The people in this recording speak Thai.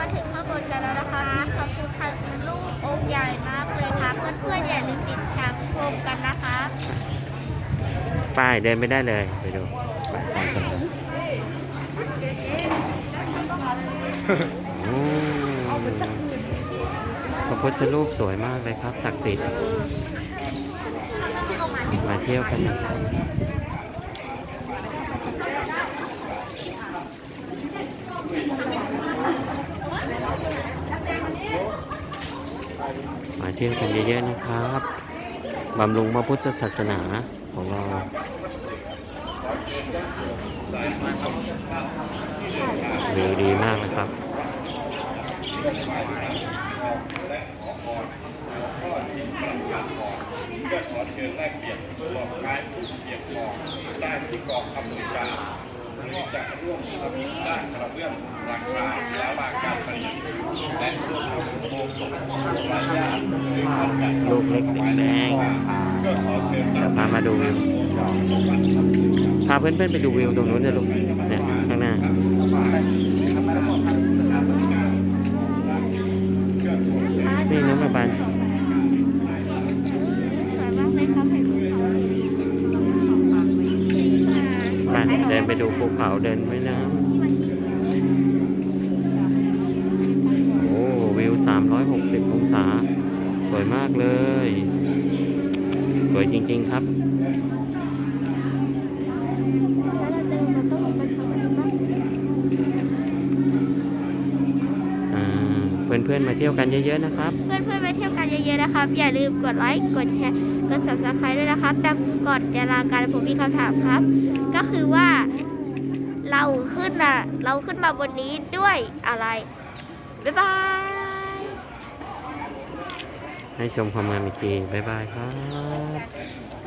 มาถึงข้างบนกันแล้วนะคะมีพระพุทธรูปองค์ใหญ่มากเลยค่ะ เพื่อนๆอย่าลืมติดตามชมกันนะคะป้ายเดินไม่ได้เลยไปดูไปตามกันเลยโอ้พระพุทธรูปสวยมากเลยครับศักดิ์สิทธิ์มาเที่ยวกันนะครับ เที่ยวกันเยอะๆนะครับบำรุงพระพุทธศาสนาของเราวิวดีมากนะครับเพื่อขอเชิญแลกเปลี่ยนบอกกายผู้เปลี่ยนของได้ที่กองคำบริการที่จะร่วมทำด้านกระเบื้องราคาและบางการผลิตและร่วมทำโครงสมรายญาติหรือคนจัด ลูกเล็กเด็กแดงเดี๋ยวพามาดูวิวพาเพื่อนๆไปดูวิวตรงนู้นเลยลูกเนี่ยข้างหน้านี่น้องประบานสวยมากเลยครันเดินไปดูภูเขาเดินแม่น้ำโอ้วิว 360 องศา สวยมากเลย สวยจริง ๆ ครับแล้วเราจะต้องมาชมกันบ้างอ่าเพื่อนๆมาเที่ยวกันเยอะๆนะครับ เพื่อนๆไปเที่ยวกันเยอะๆนะครับ อย่าลืมกดไลค์ กดแชร์ กด subscribe ด้วยนะครับแต่ก่อนจะลากันผมมีคำถามครับ ก็คือว่าเราขึ้นอะเราขึ้นมาบนนี้ด้วยอะไร บ๊ายบาย ให้ชมความงามอีกที บ๊ายบายครับ